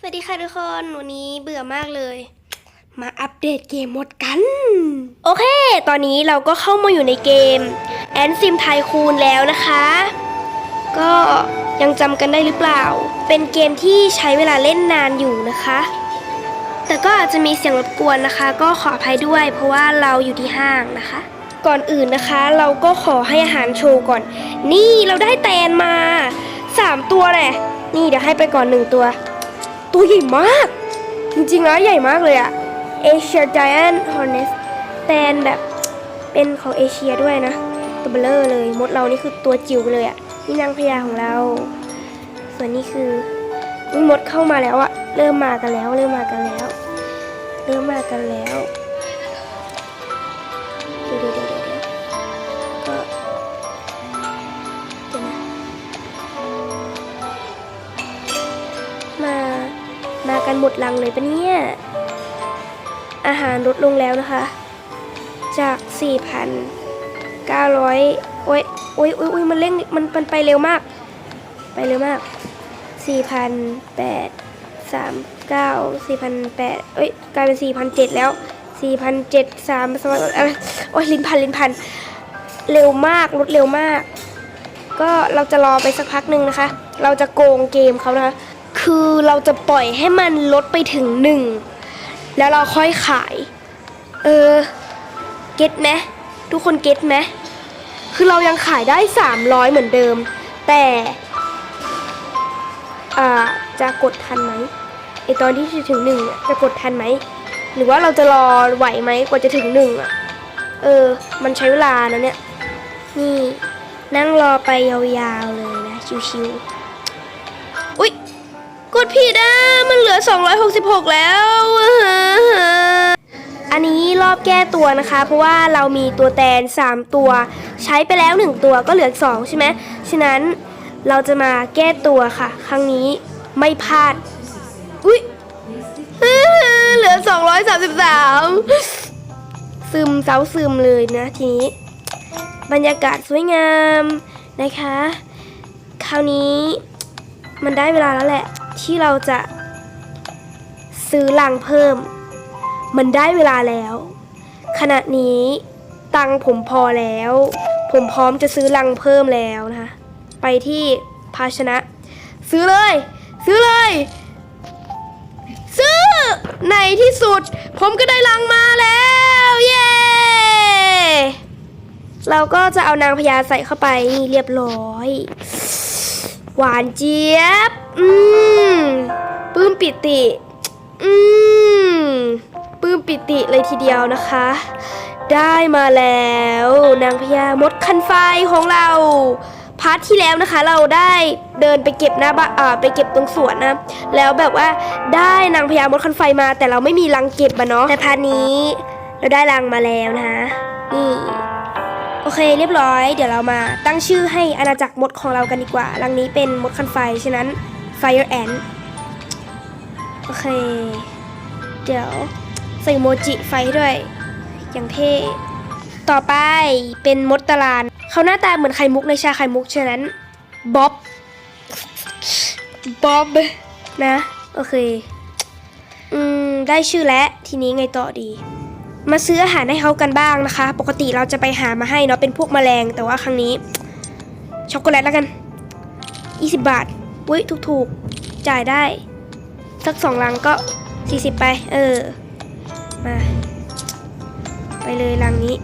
สวัสดีค่ะทุกคนวันนี้เบื่อมากเลย มาอัปเดตเกมหมดกัน โอเค ตอนนี้เราก็เข้ามาอยู่ในเกมแอนซิมไทคูนแล้วนะคะ ก็ยังจำกันได้หรือเปล่า เป็นเกมที่ใช้เวลาเล่นนานอยู่นะคะ แต่ก็อาจจะมีเสียงรบกวนนะคะ ก็ขออภัยด้วย เพราะว่าเราอยู่ที่ห้างนะคะ ก่อนอื่นนะคะ เราก็ขอให้อาหารโชว์ก่อน นี่เราได้แตนมาสามตัวแหละนี่เดี๋ยวให้ไปก่อนหนึ่งตัว ตัวใหญ่มาก จริงๆแล้วใหญ่มากเลยอะ Asia Giant Hornet แตนแบบเป็นของเอเชียด้วยนะ ตัวเบลเลอร์เลยมดเรานี่คือตัวจิ๋วเลยอะนี่นางพญาของเรา ส่วนนี้คือมดเข้ามาแล้วอะเริ่มมากันแล้ว เริ่มมากันแล้ว เริ่มมากันแล้ว กันหมดลังเลยปะเนี่ย อาหารลดลงแล้วนะคะ จาก 4,900 โอ้ยโอ้ยโอ้ยโอ้ยมันเร่งมันมันไปเร็วมาก ไปเร็วมาก 4,800 39 4,800เอ้ยกลายเป็น 4,700 แล้ว 4,700 3 2อะไรโอ้ยลิ้นพันลิ้นพันเร็วมากลดเร็วมาก ก็เราจะรอไปสักพักหนึ่งนะคะ เราจะโกงเกมเขานะคะ คือเราจะปล่อยให้มันลดไปถึงหนึ่งแล้วเราค่อยขาย เออ เก็ตไหมทุกคนเก็ตไหมคือเรายังขายได้ 300 เหมือนเดิม แต่อ่าจะกดทันไหมไอตอนที่จะถึงหนึ่งจะกดทันไหมหรือว่าเราจะรอไหวไหมกว่าจะถึงหนึ่งอะเออ มันใช้เวลานะเนี่ย นี่ นั่งรอไปยาวๆเลยนะ ชิวๆ ดผิดอะมันเหลือ 266 แล้ว อันนี้รอบแก้ตัวนะคะ เพราะว่าเรามีตัวแตน 3 ตัว ใช้ไปแล้ว 1 ตัวก็เหลือ 2 ใช่ไหมฉะนั้นเราจะมาแก้ตัวค่ะ ครั้งนี้ไม่พลาด อุ๊ยเหลือ 233 ซึมเซาซึมเลยนะทีนี้ บรรยากาศสวยงามนะคะ คราวนี้มันได้เวลาแล้วแหละ ที่เราจะซื้อลังเพิ่ม มันได้เวลาแล้ว ขณะนี้ตังผมพอแล้ว ผมพร้อมจะซื้อลังเพิ่มแล้วนะคะไปที่ภาชนะ ซื้อเลย ซื้อเลย ซื้อในที่สุด ผมก็ได้ลังมาแล้วเย้เราก็จะเอานางพญาใส่เข้าไปนี่เรียบร้อย หวานเจี๊ยบ อืมปลื้มปิติ อืมปลื้มปิติเลยทีเดียวนะคะ ได้มาแล้ว นางพญามดคันไฟของเรา พาร์ทที่แล้วนะคะ เราได้เดินไปเก็บหน้าบ้านอ่าไปเก็บตรงสวนนะ แล้วแบบว่าได้นางพญามดคันไฟมา แต่เราไม่มีรังเก็บอะเนาะแต่พาร์ทนี้ เราได้รังมาแล้วนะคะนี่ โอเคเรียบร้อย เดี๋ยวเรามาตั้งชื่อให้อาณาจักรมดของเรากันดีกว่ารังนี้เป็นมดคันไฟฉะนั้น Fire Ant โอเค เดี๋ยวใส่โมจิไฟด้วย อย่างเท่ต่อไปเป็นมดตารานเขาหน้าตาเหมือนไข่มุกในชาไข่มุกฉะนั้นบ๊อบบ๊อบนะ โอเค อืม ได้ชื่อแล้ว ทีนี้ไงต่อดี มาซื้ออาหารให้เขากันบ้างนะคะ ปกติเราจะไปหามาให้เนาะเป็นพวกแมลง แต่ว่าครั้งนี้ ช็อกโกแลตแล้วกัน 20 บาทอุ้ยถูกๆ จ่ายได้ สักสองลังก็ 40 ไป เออ มา ไปเลยลังนี้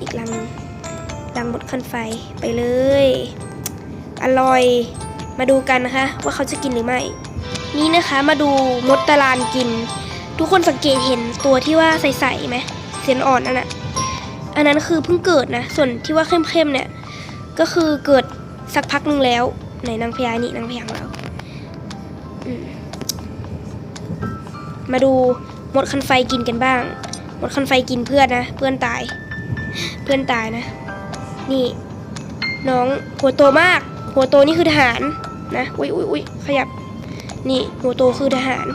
อีกลังหนึงลังหมดคันไฟไปเลย อร่อยมาดูกันนะคะ ว่าเขาจะกินหรือไม่ นี่นะคะมาดูมดตารานกิน ทุกคนสังเกตเห็นตัวที่ว่าใสๆไหมเสียนอ่อนนั่นอะอันนั้นคือเพิ่งเกิดนะ ส่วนที่ว่าเข้มๆเนี่ย ก็คือเกิดสักพักหนึ่งแล้วไหนนางพญานี่นางพญาของเรามมาดูมดคันไฟกินกันบ้าง มดคันไฟกินเพื่อนนะ เพื่อนตาย เพื่อนตายนะ นี่ น้องหัวโตมาก หัวโตนี่คือทหารนะ อุ้ยอุ้ยอุ้ยขยับ นี่หัวโตคือทหาร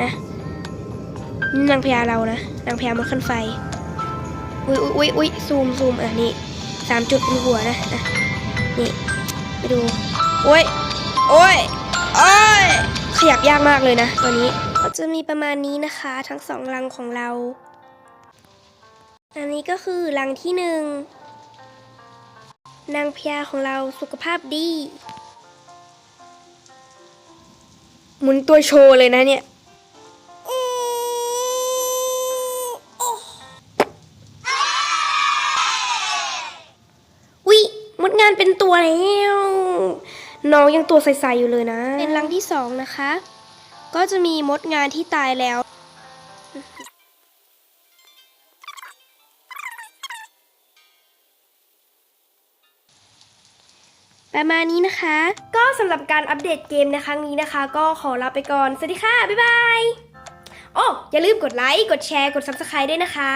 นะ นางพญาเรานะ นางพญามดคันไฟอุ้ยอุ้ยอุ้ยอุ้ยซูมซูมอะนี่สามจุดบนหัวนะอะนี่ไปดู โอ้ย โอ้ย โอ้ยขขยับยากมากเลยนะตัวนี้ก็จะมีประมาณนี้นะคะ ทั้งสองรังของเรา อันนี้ก็คือรังที่หนึ่งนางพญาของเราสุขภาพดี หมุนตัวโชว์เลยนะเนี่ย ตัวแล้ว น้องยังตัวใสๆอยู่เลยนะ เป็นรังที่สองนะคะ ก็จะมีมดงานที่ตายแล้ว ประมาณนี้นะคะ ก็สำหรับการอัปเดตเกมในครั้งนี้นะคะ ก็ขอลาไปก่อน สวัสดีค่ะ บ๊ายบาย โอ้ อย่าลืมกดไลค์ กดแชร์ กด Subscribe ด้วยนะคะ